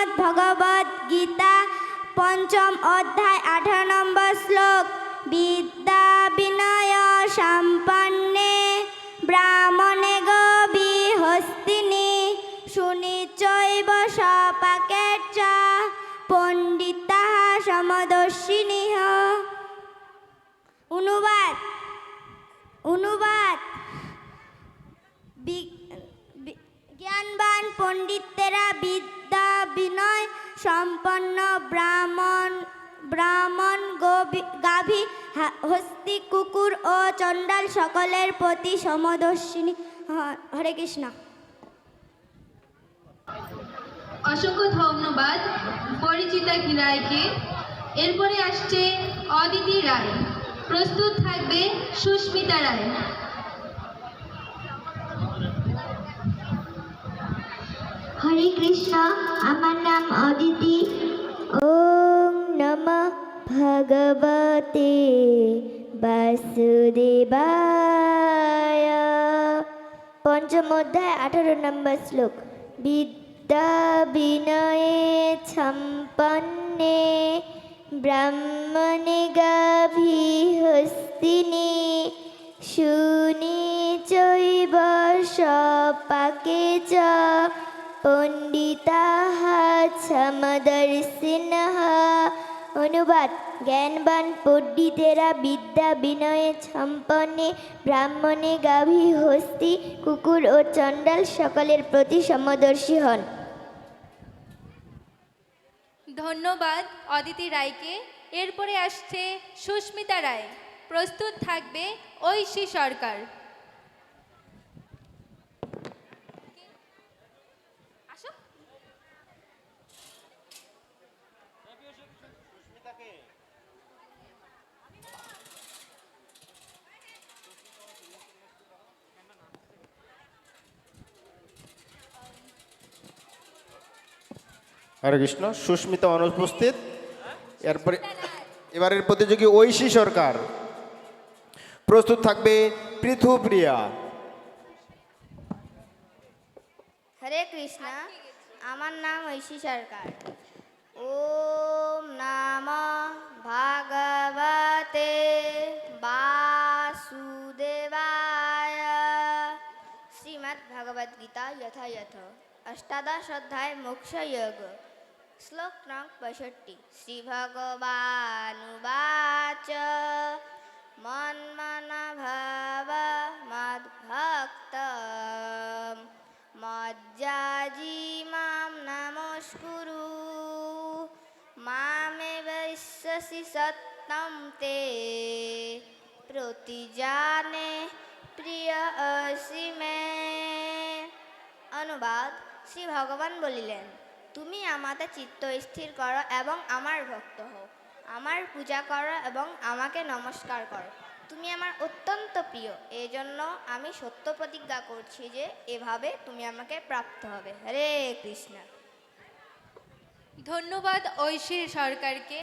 শ্রীমদ্ গীতা, পঞ্চম অধ্যায়, আঠারো নম্বর শ্লোক। বিদ্যা বিনয় সম্পন্নে, ব্রাহ্মণে গবি হস্তিনী সুনিচৈব সপাকেট চ পণ্ডিতা সমদর্শিনী অনুবাদ অনুবাদ। জ্ঞানবান পণ্ডিতেরা বিদ্যা বিনয় সম্পন্ন ব্রাহ্মণ ব্রাহ্মণ গাভী হস্তি, কুকুর ও চণ্ডাল সকলের প্রতি সমদর্শিনী। হরে কৃষ্ণ। অসংখ্য ধন্যবাদ পরিচিতা রায়কে এরপরে আসছে অদিতি রায়। প্রস্তুত থাকবে সুস্মিতা রায়। হরে কৃষ্ণ, আমার নাম অদিতি। ওম নমঃ ভগবতে বাসুদেবায়। পঞ্চম অধ্যায়, আঠারো নম্বর শ্লোক। বিদ্যা বিনয়ে সম্পন্নে ব্রাহ্মণে গাভী হস্তিনী শুনি চৈব সপাকে চ পণ্ডিতাহ সমদর্শিনঃ অনুবাদ। জ্ঞানবান পণ্ডিতেরা বিদ্যা বিনয়ে সম্পন্নে ব্রাহ্মণে গাভী হস্তি কুকুর ও চণ্ডাল সকলের প্রতি সমদর্শী হন। ধন্যবাদ অদিতি রায়কে। এরপরে আসছে সুস্মিতা রায়। প্রস্তুত থাকবে ঐশী সরকার। হরে কৃষ্ণ সুস্মিতা অনুপস্থিত এরপরে এবারের প্রতিযোগী ঐশী সরকার। প্রস্তুত থাকবে পৃথু প্রিয়া। হরে কৃষ্ণ আমার নাম ঐশী সরকার। ওম নাম শ্রীমদ্ ভগবদ গীতা যথা যথ অষ্টাদশ অধ্যায় মোক্ষ যোগ শ্লোক নং পঁয়ষট্টি শ্রী ভগবানুবাচ মন্মন ভব মদ্ভক্ত মজ্জাজি মাম নমস্কুরু মামে বৈশ্যসি সত্যম অনুবাদ শ্রী ভগবান বলিলেন। তুমি আমাতে চিত্ত স্থির করো এবং আমার ভক্ত হও। আমার পূজা করো এবং আমাকে নমস্কার করো। তুমি আমার অত্যন্ত প্রিয়। এই জন্য আমি সত্য প্রতিজ্ঞা করছি যে এভাবে তুমি আমাকে প্রাপ্ত হবে। হরে কৃষ্ণ। ধন্যবাদ ঐশীর সরকারকে।